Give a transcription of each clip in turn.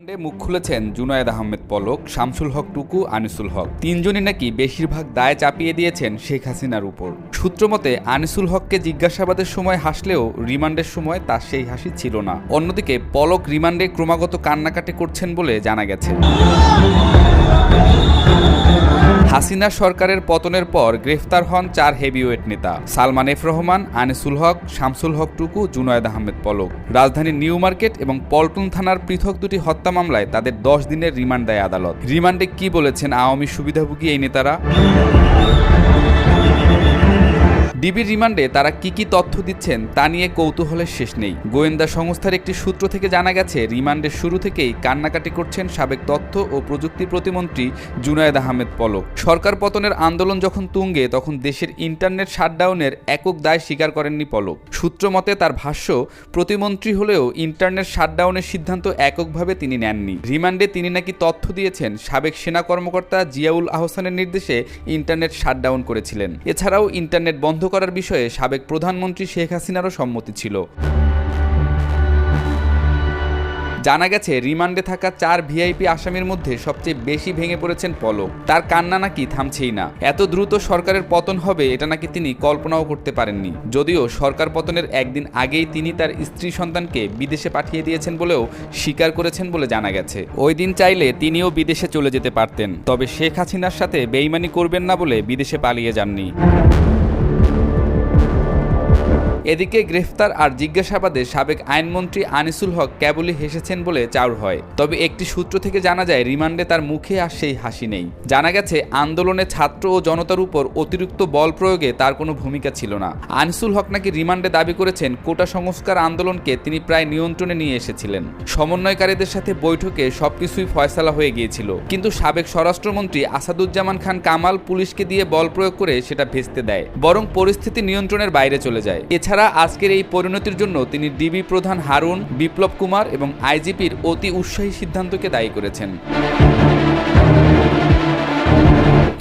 মুখ খুলেছেন জুনায়েদ আহমেদ পলক, শামসুল হক টুকু, আনিসুল হক। তিনজনই নাকি বেশিরভাগ দায় চাপিয়ে দিয়েছেন শেখ হাসিনার উপর। সূত্রমতে আনিসুল হককে জিজ্ঞাসাবাদের সময় হাসলেও রিমান্ডের সময় তার সেই হাসি ছিল না। অন্যদিকে, পলক রিমান্ডে ক্রমাগত কান্নাকাটি করছেন বলে জানা গেছে। হাসিনা সরকারের পতনের পর গ্রেফতার হন চার হেভিওয়েট নেতা। সালমান এফ রহমান, আনিসুল হক, শামসুল হক টুকু, জুনায়েদ আহমেদ পলক। রাজধানীর নিউ মার্কেট এবং পল্টন থানার পৃথক দুটি হত্যা মামলায় তাদের দশ দিনের রিমান্ড দেয় আদালত। রিমান্ডে কি বলেছেন আওয়ামী সুবিধাভোগী এই নেতারা? ডিবির রিমান্ডে তারা কি কি তথ্য দিচ্ছেন তা নিয়ে কৌতূহলের শেষ নেই। গোয়েন্দা সংস্থার একটি সূত্র থেকে জানা গেছে, রিমান্ডের শুরু থেকেই কান্নাকাটি করছেন সাবেক তথ্য ও প্রযুক্তি প্রতিমন্ত্রী জুনায়েদ আহমেদ পলক। সরকার পতনের আন্দোলন যখন তুঙ্গে, তখন দেশের ইন্টারনেট শাটডাউনের একক দায় স্বীকার করেননি পলক। সূত্র মতে, তার ভাষ্য, প্রতিমন্ত্রী হলেও ইন্টারনেট শাটডাউনের সিদ্ধান্ত এককভাবে তিনি নেননি। রিমান্ডে তিনি নাকি তথ্য দিয়েছেন, সাবেক সেনা কর্মকর্তা জিয়াউল আহসানের নির্দেশে ইন্টারনেট শাটডাউন করেছিলেন। এছাড়াও ইন্টারনেট বন্ধ করার বিষয়ে সাবেক প্রধানমন্ত্রী শেখ হাসিনারও সম্মতি ছিল। জানা গেছে, রিমান্ডে থাকা চার ভিআইপি আসামির মধ্যে সবচেয়ে বেশি ভেঙে পড়েছেন পলক। তার কান্না নাকি থামছেই না। এত দ্রুত সরকারের পতন হবে, এটা নাকি তিনি কল্পনাও করতে পারেননি। যদিও সরকার পতনের একদিন আগেই তিনি তার স্ত্রী সন্তানকে বিদেশে পাঠিয়ে দিয়েছেন বলেও স্বীকার করেছেন বলে জানা গেছে। ওই দিন চাইলে তিনিও বিদেশে চলে যেতে পারতেন। তবে শেখ হাসিনার সাথে বেইমানি করবেন না বলে বিদেশে পালিয়ে যাননি। এদিকে গ্রেফতার আর জিজ্ঞাসাবাদে সাবেক আইনমন্ত্রী আনিসুল হক কেবলই হেসেছেন বলে চাউর হয়। তবে একটি সূত্র থেকে জানা যায়, রিমান্ডে তার মুখে আর সেই হাসি নেই। জানা গেছে, আন্দোলনে ছাত্র ও জনতার উপর অতিরিক্ত বল প্রয়োগে তার কোনো ভূমিকা ছিল না। আনিসুল হক নাকি রিমান্ডে দাবি করেছেন, কোটা সংস্কার আন্দোলনকে তিনি প্রায় নিয়ন্ত্রণে নিয়ে এসেছিলেন। সমন্বয়কারীদের সাথে বৈঠকে সবকিছুই ফয়সালা হয়ে গিয়েছিল। কিন্তু সাবেক স্বরাষ্ট্রমন্ত্রী আসাদুজ্জামান খান কামাল পুলিশকে দিয়ে বল প্রয়োগ করে সেটা ভেস্তে দেয়, বরং পরিস্থিতি নিয়ন্ত্রণের বাইরে চলে যায়। এছাড়া আজকের এই পরিণতির জন্য তিনি ডিবি প্রধান হারুন, বিপ্লব কুমার এবং আইজিপির অতি উৎসাহী সিদ্ধান্তকে দায়ী করেছেন।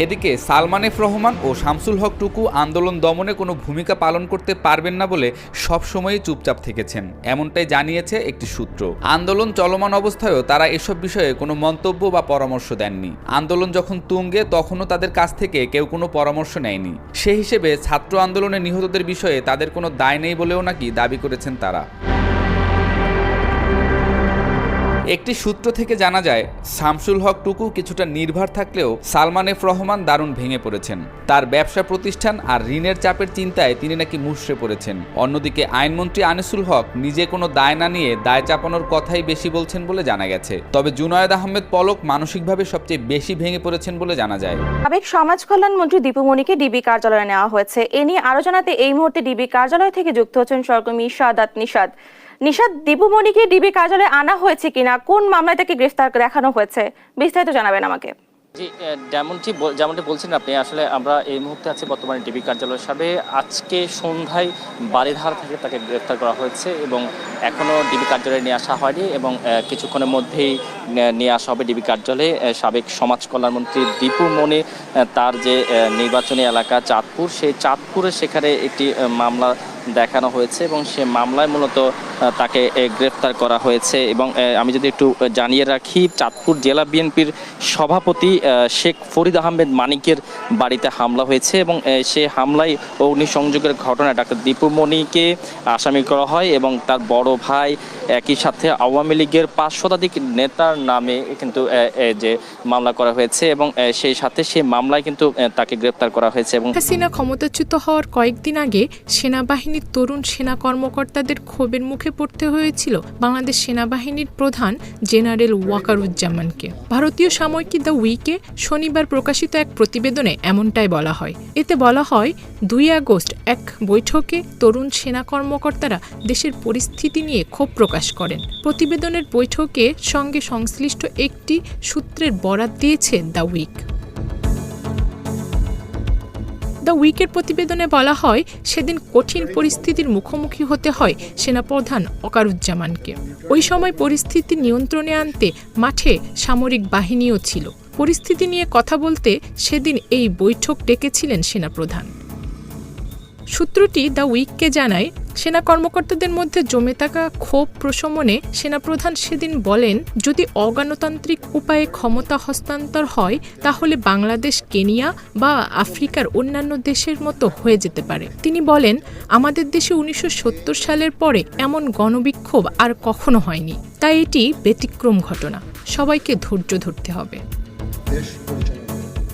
এদিকে সালমান এফ রহমান ও শামসুল হক টুকু আন্দোলন দমনে কোনো ভূমিকা পালন করতে পারবেন না বলে সবসময়ই চুপচাপ থেকেছেন। এমনটাই জানিয়েছে একটি সূত্র। আন্দোলন চলমান অবস্থায়ও তারা এসব বিষয়ে কোনো মন্তব্য বা পরামর্শ দেননি। আন্দোলন যখন তুঙ্গে, তখনও তাদের কাছ থেকে কেউ কোনো পরামর্শ নেয়নি। সে হিসেবে ছাত্র আন্দোলনে নিহতদের বিষয়ে তাদের কোনো দায় নেই বলেও নাকি দাবি করেছেন তারা। একটি সূত্র থেকে জানা যায়, শামসুল হক টুকু কিছুটা নির্ভর থাকলেও সালমান এফ রহমান দারুণ ভেঙে পড়েছেন। তার ব্যবসা প্রতিষ্ঠান আর ঋণের চাপের চিন্তায় তিনি নাকি মুষড়ে পড়েছেন। অন্যদিকে আইনমন্ত্রী আনিসুল হক নিজে কোনো দায় না নিয়ে দায় চাপানোর কথাই বেশি বলছেন বলে জানা গেছে। তবে জুনায়দ আহমেদ পলক মানসিকভাবে সবচেয়ে বেশি ভেঙে পড়েছেন বলে জানা যায়। সাবেক সমাজ কল্যাণ মন্ত্রী দীপুমণিকে ডিবি কার্যালয়ে নেওয়া হয়েছে। এ নিয়ে আরও জানাতে এই মুহূর্তে ডিবি কার্যালয় থেকে যুক্ত হচ্ছেন সহকর্মী সাদাত নিশাদ। নিশাদ দীপুমণিকে ডিবি কার্যালয়ে আনা হয়েছে কিনা, কোন মামলায় তাকে গ্রেফতার দেখানো হয়েছে, বিস্তারিত জানাবেন আমাকে। যেমনটি যেমনটি বলছেন আপনি, আসলে আমরা এই মুহূর্তে আছি বর্তমানে ডিবি কার্যালয়ের সামনে আজকে সন্ধ্যায় বাড়িধার থেকে তাকে গ্রেফতার করা হয়েছে এবং এখনও ডিবি কার্যালয়ে নিয়ে আসা হয়নি এবং কিছুক্ষণের মধ্যেই নিয়ে আসা হবে ডিবি কার্যালয়ে। সাবেক সমাজ কল্যাণমন্ত্রী দীপু মনি তার যে নির্বাচনী এলাকা চাঁদপুর, সেই চাঁদপুরে সেখানে একটি মামলা দেখানো হয়েছে এবং সে মামলায় মূলত তাকে এ, গ্রেফতার করা হয়েছে এবং আমি যদি একটু জানিয়ে রাখি চাঁদপুর জেলা বিএনপির সভাপতি শেখ ফরিদ আহমেদ মানিকের বাড়িতে হামলা হয়েছে এবং সে হামলায় অগ্নিসংযোগের ঘটনা ডাক্তার দীপু মণিকে আসামি করা হয় এবং তার বড় ভাই একই সাথে আওয়ামী লীগের পাঁচ শতাধিক নেতার নামে কিন্তু যে মামলা করা হয়েছে এবং সেই সাথে সেই মামলায় কিন্তু তাকে গ্রেফতার করা হয়েছে এবং হাসিনা ক্ষমতাচ্যুত হওয়ার কয়েকদিন আগে সেনাবাহিনীর তরুণ সেনা কর্মকর্তাদের ক্ষোভের মুখে পড়তে হয়েছিল বাংলাদেশ সেনাবাহিনীর প্রধান জেনারেল ওয়াকারুজ্জামানকে। ভারতীয় সাময়িকী দ্য উইকে শনিবার প্রকাশিত এক প্রতিবেদনে এমনটাই বলা হয়। এতে বলা হয়, দুই আগস্ট এক বৈঠকে তরুণ সেনা কর্মকর্তারা দেশের পরিস্থিতি নিয়ে ক্ষোভ প্রকাশ করেন। প্রতিবেদনের বৈঠকে সঙ্গে সংশ্লিষ্ট একটি সূত্রের বরাত দিয়েছে দ্য উইক। দ্য উইকের প্রতিবেদনে বলা হয়, সেদিন কঠিন পরিস্থিতির মুখোমুখি হতে হয় সেনাপ্রধান অকারুজ্জামানকে। ওই সময় পরিস্থিতি নিয়ন্ত্রণে আনতে মাঠে সামরিক বাহিনীও ছিল। পরিস্থিতি নিয়ে কথা বলতে সেদিন এই বৈঠক ডেকেছিলেন সেনাপ্রধান। সূত্রটি দ্য উইককে জানায়, সেনা কর্মকর্তাদের মধ্যে জমে থাকা ক্ষোভ প্রশমনে সেনাপ্রধান সেদিন বলেন, যদি অগণতান্ত্রিক উপায়ে ক্ষমতা হস্তান্তর হয়, তাহলে বাংলাদেশ কেনিয়া বা আফ্রিকার অন্যান্য দেশের মতো হয়ে যেতে পারে। তিনি বলেন, আমাদের দেশে উনিশশো সত্তর সালের পরে এমন গণবিক্ষোভ আর কখনো হয়নি। তাই এটি ব্যতিক্রম ঘটনা। সবাইকে ধৈর্য ধরতে হবে।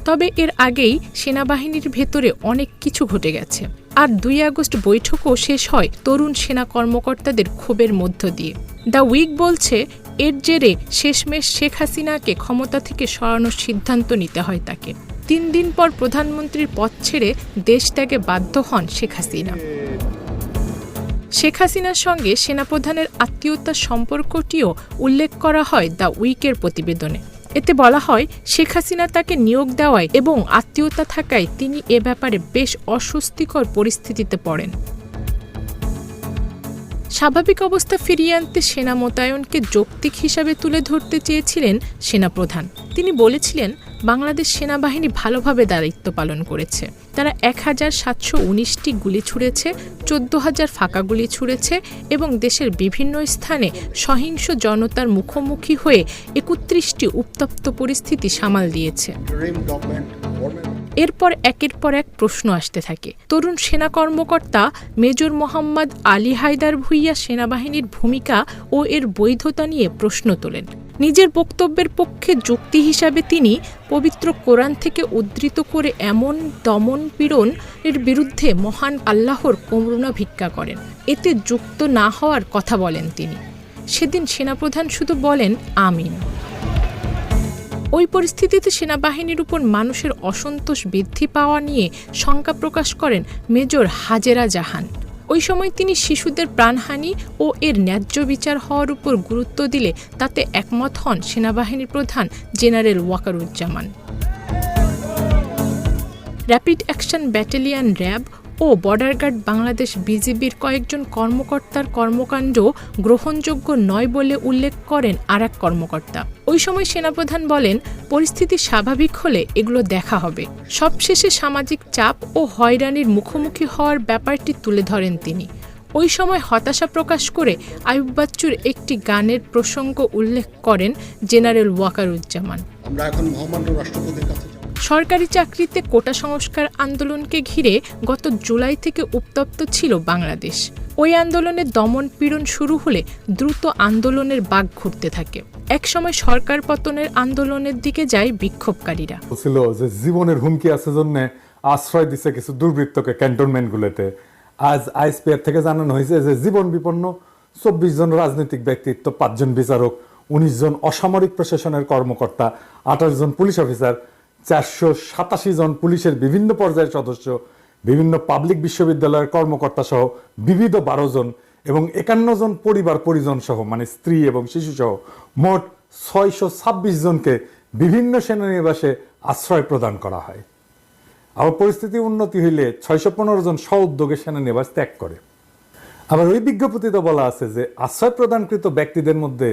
তবে এর আগেই সেনাবাহিনীর ভেতরে অনেক কিছু ঘটে গেছে। আর দুই আগস্ট বৈঠকও শেষ হয় তরুণ সেনা কর্মকর্তাদের ক্ষোভের মধ্য দিয়ে। দ্য উইক বলছে, এর জেরে শেষমেশ শেখ হাসিনাকে ক্ষমতা থেকে সরানোর সিদ্ধান্ত নিতে হয় তাকে। তিন দিন পর প্রধানমন্ত্রীর পদ ছেড়ে দেশ ত্যাগে বাধ্য হন শেখ হাসিনা। শেখ হাসিনার সঙ্গে সেনাপ্রধানের আত্মীয়তার সম্পর্কটিও উল্লেখ করা হয় দ্য উইকের প্রতিবেদনে। এতে বলা হয়, শেখ হাসিনা তাকে নিয়োগ দেওয়ায় এবং আত্মীয়তা থাকায় তিনি এ ব্যাপারে বেশ অস্বস্তিকর পরিস্থিতিতে পড়েন। স্বাভাবিক অবস্থা ফিরিয়ে আনতে সেনা মোতায়েনকে যৌক্তিক হিসাবে তুলে ধরতে চেয়েছিলেন সেনাপ্রধান। তিনি বলেছিলেন বাংলাদেশ সেনাবাহিনী ভালোভাবে দায়িত্ব পালন করেছে। তারা এক হাজার সাতশো উনিশটি গুলি ছুড়েছে চোদ্দ হাজার ফাঁকা গুলি ছুড়েছে এবং দেশের বিভিন্ন স্থানে সহিংস জনতার মুখোমুখি হয়ে একত্রিশটি উত্তপ্ত পরিস্থিতি সামাল দিয়েছে। এরপর একের পর এক প্রশ্ন আসতে থাকে। তরুণ সেনা কর্মকর্তা মেজর মোহাম্মদ আলী হায়দার ভুইয়া সেনাবাহিনীর ভূমিকা ও এর বৈধতা নিয়ে প্রশ্ন তোলেন। নিজের বক্তব্যের পক্ষে যুক্তি হিসাবে তিনি পবিত্র কোরআন থেকে উদ্ধৃত করে এমন দমন পীড়ন এর বিরুদ্ধে মহান আল্লাহর করুণা ভিক্ষা করেন। এতে যুক্ত না হওয়ার কথা বলেন তিনি। সেদিন সেনাপ্রধান শুধু বলেন, আমিন। ওই পরিস্থিতিতে সেনাবাহিনীর উপর মানুষের অসন্তোষ বৃদ্ধি পাওয়া নিয়ে শঙ্কা প্রকাশ করেন মেজর হাজেরা জাহান। ওই সময় তিনি শিশুদের প্রাণহানি ও এর ন্যায্য বিচার হওয়ার উপর গুরুত্ব দিলে তাতে একমত হন সেনাবাহিনীর প্রধান general Wakeruzzaman. Rapid action battalion RAB ও বর্ডার গার্ড বাংলাদেশ বিজিবির কয়েকজন কর্মকর্তার কর্মকাণ্ড গ্রহণযোগ্য নয় বলে উল্লেখ করেন আর এক কর্মকর্তা। ওই সময় সেনাপ্রধান বলেন, পরিস্থিতি স্বাভাবিক হলে এগুলো দেখা হবে। সবশেষে সামাজিক চাপ ও হয়রানির মুখোমুখি হওয়ার ব্যাপারটি তুলে ধরেন তিনি। ওই সময় হতাশা প্রকাশ করে আয়ুব বাচ্চুর একটি গানের প্রসঙ্গ উল্লেখ করেন জেনারেল ওয়াকারুজ্জামান। আমরা এখন মহামান্য রাষ্ট্রপতির কাছে। সরকারি চাকরিতে কোটা সংস্কার আন্দোলনকে ঘিরে গত জুলাই থেকে উত্তপ্ত ছিল বাংলাদেশ। ওই আন্দোলনের দমন পীড়ন শুরু হলে দ্রুত আন্দোলনের বাঘ ঘুরতে থাকে। একসময় সরকার পতনের আন্দোলনের দিকে যায় বিক্ষোভকারীরা। ছিল যে জীবনের হুমকি আছে জন্য আশ্রয় দিছে কিছু দুর্বৃত্তকে ক্যান্টনমেন্টগুলোতে। আজ আইএসপিআর থেকে জানানো হয়েছে যে জীবন বিপন্ন চব্বিশ জন রাজনৈতিক ব্যক্তিত্ব, পাঁচজন বিচারক, উনিশ জন অসামরিক প্রশাসনের কর্মকর্তা, আঠাশ জন পুলিশ অফিসার চারশো সাতাশি জন পুলিশের বিভিন্ন পর্যায়ের সদস্য, বিভিন্ন পাবলিক বিশ্ববিদ্যালয়ের কর্মকর্তা সহ বিবিধ বারো জন এবং একান্ন জন পরিবার পরিজন সহ মানে স্ত্রী এবং শিশু সহ মোট ছয়শো ছাব্বিশ জনকে বিভিন্ন সেনানিবাসে আশ্রয় প্রদান করা হয়। আবার পরিস্থিতি উন্নতি হইলে ছয়শো পনেরো জন স্ব উদ্যোগে সেনানিবাস ত্যাগ করে। আবার ওই বিজ্ঞপ্তিতে বলা আছে যে, আশ্রয় প্রদানকৃত ব্যক্তিদের মধ্যে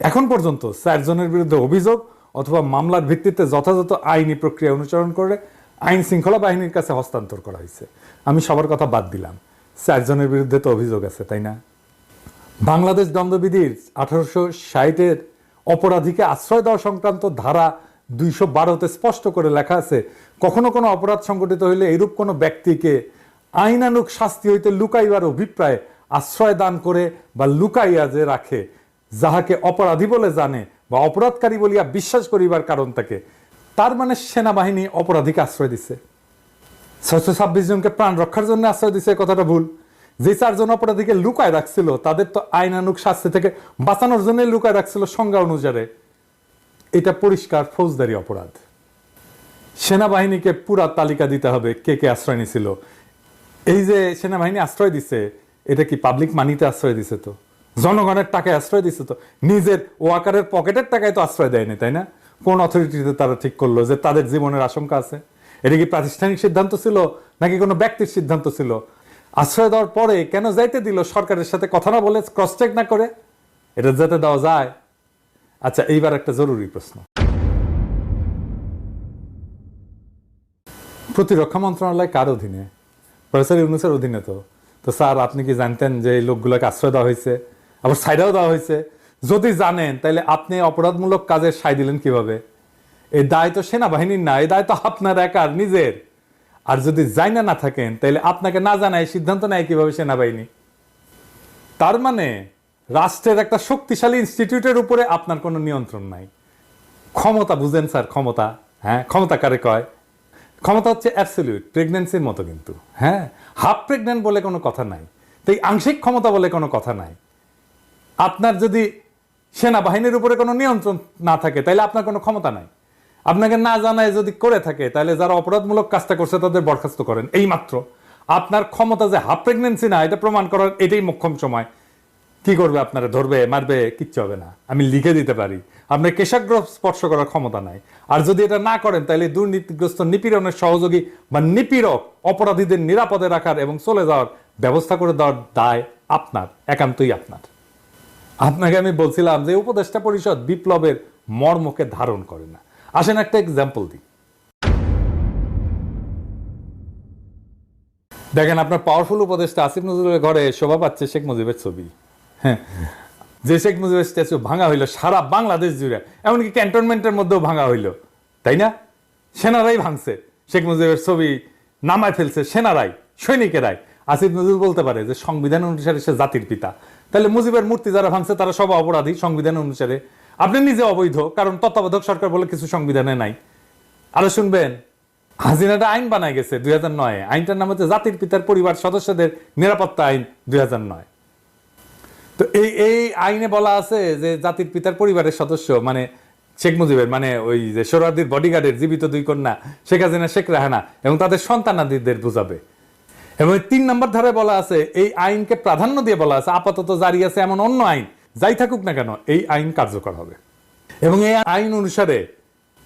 এখন পর্যন্ত চারজনের বিরুদ্ধে অভিযোগ অথবা মামলার ভিত্তিতে যথাযথ আইনি প্রক্রিয়া অনুসরণ করে আইন শৃঙ্খলা বাহিনীর কাছে হস্তান্তর করা হয়েছে। আমি সবার কথা বাদ দিলাম। চারজনের বিরুদ্ধে তো অভিযোগ আছে, তাই না? বাংলাদেশ দণ্ডবিধির আঠারোশো ষাটের অপরাধীকে আশ্রয় দেওয়া সংক্রান্ত ধারা দুইশো বারোতে স্পষ্ট করে লেখা আছে, কখনো কোনো অপরাধ সংঘটিত হইলে এরূপ কোনো ব্যক্তিকে আইনানুক শাস্তি হইতে লুকাইবার অভিপ্রায় আশ্রয় দান করে বা লুকাইয়া যে রাখে, যাহাকে অপরাধী বলে জানে বা অপরাধকারী বলিয়া বিশ্বাস করিবার কারণ থাকে তার মানে সেনাবাহিনী অপরাধীকে আশ্রয় দিছে। ছয়শো ছাব্বিশ জনকে প্রাণ রক্ষার জন্য আশ্রয় দিছে কথাটা ভুল। যে চারজন অপরাধীকে লুকায় রাখছিল, তাদের তো আইনানুক শাস্তি থেকে বাঁচানোর জন্য লুকায় রাখছিল সংজ্ঞা অনুসারে এটা পরিষ্কার ফৌজদারি অপরাধ। সেনাবাহিনীকে পুরা তালিকা দিতে হবে কে কে আশ্রয় নিছিল। এই যে সেনাবাহিনী আশ্রয় দিছে, এটা কি পাবলিক মানিতে আশ্রয় দিছে তো? জনগণের টাকায় আশ্রয় দিচ্ছে তো। নিজের ওয়াকারের পকেটের টাকায় তো আশ্রয় দেয়নি, তাই না? কোন অথরিটিতে তারা ঠিক করল যে তাদের জীবনের আশঙ্কা আছে? এটা কি প্রাতিষ্ঠানিক সিদ্ধান্ত ছিল নাকি কোনো ব্যক্তির সিদ্ধান্ত ছিল? আশ্রয় দেওয়ার পরে কেন যাইতে দিল? সরকারের সাথে কথা না বলে ক্রস চেক না করে? এটা যাতে দেওয়া যায়? আচ্ছা এইবার একটা জরুরি প্রশ্ন। প্রতিরক্ষা মন্ত্রণালয় কার অধীনে? প্রফেসর ইউনুসের অধীনে তো। তো স্যার, আপনি কি জানতেন যে এই লোকগুলোকে আশ্রয় দেওয়া হয়েছে? আবার সাইডাও দেওয়া হয়েছে। যদি জানেন, তাহলে আপনি অপরাধমূলক কাজের সাই দিলেন কীভাবে? এই দায় তো সেনাবাহিনীর না, এই দায় তো আপনার একার, নিজের। আর যদি জানা না থাকেন, তাহলে আপনাকে না জানায় সিদ্ধান্ত নেয় কীভাবে সেনাবাহিনী। তার মানে রাষ্ট্রের একটা শক্তিশালী ইনস্টিটিউটের উপরে আপনার কোনো নিয়ন্ত্রণ নাই। ক্ষমতা, বুঝেন স্যার, ক্ষমতা। হ্যাঁ ক্ষমতা কারে কয়? ক্ষমতা হচ্ছে অ্যাবসলিউট প্রেগনেন্সির মতো কিন্তু। হ্যাঁ হাফ প্রেগনেন্ট বলে কোনো কথা নাই। তাই আংশিক ক্ষমতা বলে কোনো কথা নাই। আপনার যদি সেনাবাহিনীর উপরে কোনো নিয়ন্ত্রণ না থাকে তাহলে আপনার কোনো ক্ষমতা নাই। আপনাকে না জানায় যদি করে থাকে তাহলে যারা অপরাধমূলক কাজটা করছে তাদের বরখাস্ত করেন। এই মাত্র আপনার ক্ষমতা যে হাফ প্রেগনেন্সি না, এটা প্রমাণ করার এটাই মোক্ষম সময়। কি করবে আপনারা? ধরবে, মারবে, কিচ্ছু হবে না। আমি লিখে দিতে পারি। আপনার কেশাগ্রহ স্পর্শ করার ক্ষমতা নাই। আর যদি এটা না করেন তাহলে দুর্নীতিগ্রস্ত নিপীড়নের সহযোগী বা নিপীড়ক অপরাধীদের নিরাপদে রাখার এবং চলে যাওয়ার ব্যবস্থা করে দেওয়ার দায় আপনার, একান্তই আপনার। আপনাকে আমি বলছিলাম যে উপদেষ্টা পরিষদ বিপ্লবের মর্মকে ধারণ করে না। আসেন একটা এক্সাম্পল দিই। দেখেন, আপনার পাওয়ারফুল উপদেষ্টা আসিফ নজরুলের ঘরে শোভা পাচ্ছে শেখ মুজিবের ছবি। হ্যাঁ যে শেখ মুজিবের স্ট্যাচু ভাঙা হইল সারা বাংলাদেশ জুড়ে, এমনকি ক্যান্টনমেন্টের মধ্যেও ভাঙা হইল, তাই না? সেনারাই ভাঙছে। শেখ মুজিবের ছবি নামায় ফেলছে সেনারাই, সৈনিকেরাই। আসিফ নজরুল বলতে পারে যে সংবিধান অনুসারে সে জাতির পিতা। তাহলে মুজিবের মূর্তি যারা ভাঙছে, তারা সব অপরাধী সংবিধান অনুসারে। আপনি নিজে অবৈধ, কারণ তত্ত্বাবধায়ক সরকার বলে কিছু সংবিধানে নাই। আরও শুনবেন হাজিনাটা আইন বানায় গেছে দুই হাজার নয়। আইনটার নাম হচ্ছে জাতির পিতার পরিবার সদস্যদের নিরাপত্তা আইন দুই হাজার নয়। তো এই এই আইনে বলা আছে যে জাতির পিতার পরিবারের সদস্য মানে শেখ মুজিবের মানে ওই যে সোহরাদির বডিগার্ডের জীবিত দুই কন্যা, শেখ হাসিনা, শেখ রাহানা, এবং তাদের সন্তানাদিদের বুঝাবে। এবং তিন নম্বর ধারে বলা আছে, এই আইনকে প্রাধান্য দিয়ে বলা আছে, আপাতত জারি আছে এমন অন্য আইন, যাই থাকুক না কেন, এই আইন কার্যকর হবে। এবং এই আইন অনুসারে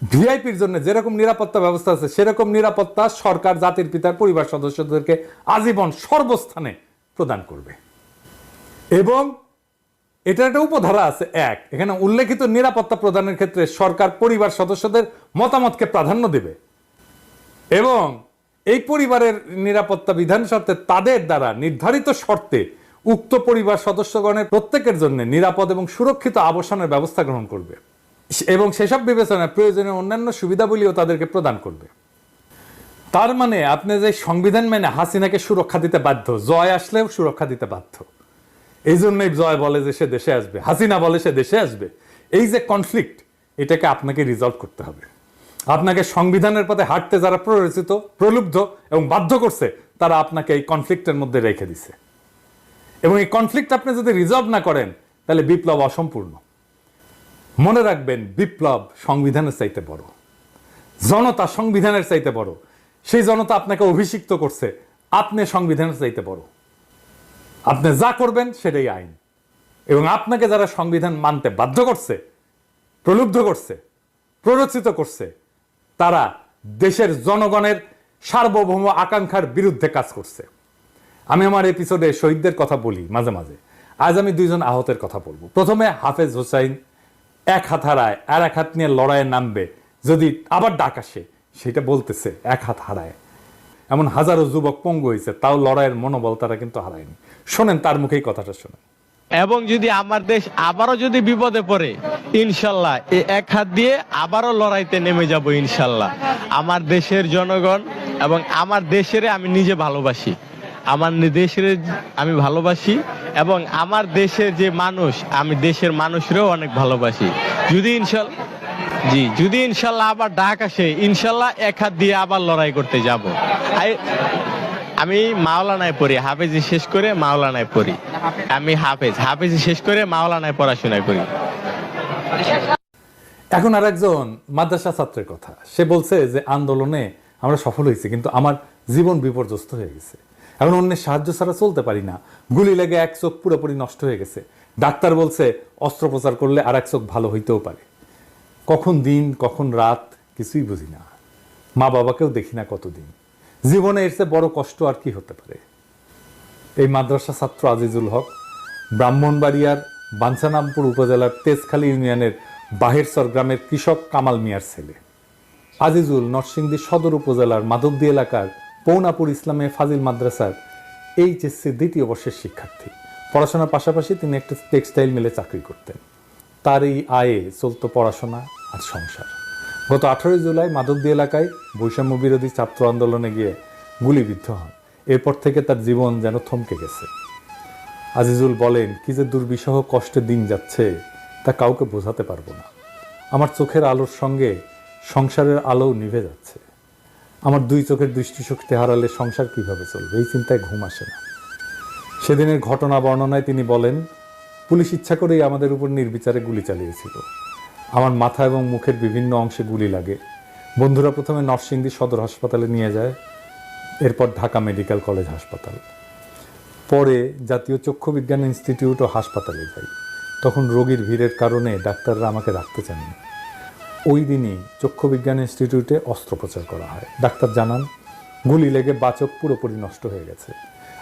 ভিআইপির জন্য যেরকম নিরাপত্তা ব্যবস্থা আছে, সেরকম নিরাপত্তা সরকার, জাতির পিতার পরিবার সদস্যদেরকে আজীবন সর্বস্থানে প্রদান করবে। এবং এটা একটা উপধারা আছে এক, এখানে উল্লেখিত নিরাপত্তা প্রদানের ক্ষেত্রে সরকার পরিবার সদস্যদের মতামতকে প্রাধান্য দেবে। এবং পরিবারের নিরাপত্তা বিধান শর্তে তাদের দ্বারা নির্ধারিত শর্তে উক্ত পরিবার সদস্যগণের প্রত্যেকের জন্য নিরাপদ এবং সুরক্ষিত আবাসনের ব্যবস্থা গ্রহণ করবে এবং সেসব বিবেচনায় প্রয়োজনীয় অন্যান্য সুবিধাবলীও তাদেরকে প্রদান করবে। তার মানে আপনি যে সংবিধান মেনে হাসিনাকে সুরক্ষা দিতে বাধ্য, জয় আসলেও সুরক্ষা দিতে বাধ্য। এই জন্যই জয় বলে যে সে দেশে আসবে, হাসিনা বলে সে দেশে আসবে। এই যে কনফ্লিক্ট এটাকে আপনাকে রিজলভ করতে হবে। আপনাকে সংবিধানের পথে হাঁটতে যারা প্ররোচিত, প্রলুব্ধ এবং বাধ্য করছে, তারা আপনাকে এই কনফ্লিক্টের মধ্যে রেখে দিছে। এবং এই কনফ্লিক্ট আপনি যদি রিজলভ না করেন, তাহলে বিপ্লব অসম্পূর্ণ। মনে রাখবেন, বিপ্লব সংবিধানের চাইতে বড়। জনতা সংবিধানের চাইতে বড়। সেই জনতা আপনাকে অভিষিক্ত করছে, আপনি সংবিধানের চাইতে বড়। আপনি যা করবেন, সেটাই আইন। এবং আপনাকে যারা সংবিধান মানতে বাধ্য করছে, প্রলুব্ধ করছে, প্ররোচিত করছে তারা দেশের জনগণের সার্বভৌম আকাঙ্ক্ষার বিরুদ্ধে কাজ করছে। আমি আমার এপিসোডে শহীদদের কথা বলি মাঝে মাঝে। আজ আমি দুইজন আহতের কথা বলব। প্রথমে হাফেজ হোসাইন এক হাত হারায়, আর এক হাত নিয়ে লড়াইয়ে নামবে। যদি আবার ডাক আসে, সেটা বলতেছে এক হাত হারায়। এমন হাজারো যুবক পঙ্গু হয়েছে, তাও লড়াইয়ের মনোবল তারা কিন্তু হারায়নি। শোনেন তার মুখেই কথাটা শোনেন। এবং যদি আমার দেশ আবারও যদি বিপদে পড়ে, ইনশাল্লাহ এই এক হাত দিয়ে আবারও লড়াইতে নেমে যাব ইনশাল্লাহ। আমার দেশের জনগণ এবং আমার দেশের আমি নিজে ভালোবাসি। আমার দেশের আমি ভালোবাসি এবং আমার দেশের যে মানুষ, আমি দেশের মানুষরেও অনেক ভালোবাসি। যদি ইনশাল্লাহ জি, যদি ইনশাল্লাহ আবার ডাক আসে, ইনশাল্লাহ এক হাত দিয়ে আবার লড়াই করতে যাব। আমি মাওলানায় পড়ি, হাফেজি শেষ করে মাওলানায় পড়ি। আমি হাফেজ, হাফেজি শেষ করে মাওলানায় পড়াশোনা করি এখন আর একজন মাদ্রাসা ছাত্রের কথা। সে বলছে যে, আন্দোলনে আমরা সফল হয়েছি, কিন্তু আমার জীবন বিপর্যস্ত হয়ে গেছে। এখন অন্যের সাহায্য ছাড়া চলতে পারি না। গুলি লেগে এক চোখ পুরোপুরি নষ্ট হয়ে গেছে। ডাক্তার বলছে, অস্ত্রোপচার করলে আর এক চোখ ভালো হইতেও পারে। কখন দিন, কখন রাত, কিছুই বুঝি না। মা বাবাকেও দেখি না কতদিন। জীবনে এর চেয়ে বড় কষ্ট আর কি হতে পারে? এই মাদ্রাসা ছাত্র আজিজুল হক ব্রাহ্মণবাড়িয়ার বাঞ্ছানামপুর উপজেলার তেজখালী ইউনিয়নের বাহেরসর গ্রামের কৃষক কামাল মিয়ার ছেলে। আজিজুল নরসিংদী সদর উপজেলার মাধবদী এলাকার পৌনাপুর ইসলামে ফাজিল মাদ্রাসার এইচএসসি দ্বিতীয় বর্ষের শিক্ষার্থী। পড়াশোনার পাশাপাশি তিনি একটা টেক্সটাইল মিলে চাকরি করতেন। তার এই আয়ে চলতো পড়াশোনা আর সংসার। গত আঠারোই জুলাই মাধবদী এলাকায় বৈষম্য বিরোধী ছাত্র আন্দোলনে গিয়ে গুলিবিদ্ধ হন। এরপর থেকে তার জীবন যেন থমকে গেছে। আজিজুল বলেন, কি যে দুর্বিষহ কষ্টে দিন যাচ্ছে, তা কাউকে বোঝাতে পারব না। আমার চোখের আলোর সঙ্গে সংসারের আলোও নিভে যাচ্ছে। আমার দুই চোখের দৃষ্টিশক্তি হারালে সংসার কীভাবে চলবে? এই চিন্তায় ঘুম আসে না। সেদিনের ঘটনা বর্ণনায় তিনি বলেন, পুলিশ ইচ্ছা করেই আমাদের উপর নির্বিচারে গুলি চালিয়েছিল। আমার মাথা এবং মুখের বিভিন্ন অংশে গুলি লাগে। বন্ধুরা প্রথমে নরসিংদী সদর হাসপাতালে নিয়ে যায়, এরপর ঢাকা মেডিকেল কলেজ হাসপাতাল। পরে জাতীয় চক্ষু বিজ্ঞান ইনস্টিটিউট ও হাসপাতালে যাই। তখন রোগীর ভিড়ের কারণে ডাক্তাররা আমাকে রাখতে চাননি ওই দিনই চক্ষু বিজ্ঞান ইনস্টিটিউটে অস্ত্রোপচার করা হয়। ডাক্তার জানান, গুলি লেগে বাচক পুরোপুরি নষ্ট হয়ে গেছে।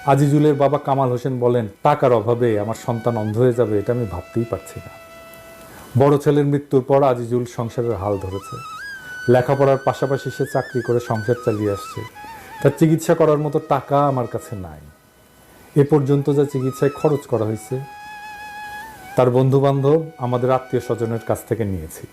আজিজুলের বাবা কামাল হোসেন বলেন, টাকার অভাবে আমার সন্তান অন্ধ হয়ে যাবে, এটা আমি ভাবতেই পারছি না। বড় ছেলের মৃত্যুর পর আজিজুল সংসারের হাল ধরেছে। লেখাপড়ার পাশাপাশি সে চাকরি করে সংসার চালিয়ে আসছে। তার চিকিৎসা করার মতো টাকা আমার কাছে নাই। এ পর্যন্ত যা চিকিৎসায় খরচ করা হয়েছে, তার বন্ধুবান্ধব আমাদের আত্মীয় স্বজনের কাছ থেকে নিয়েছি।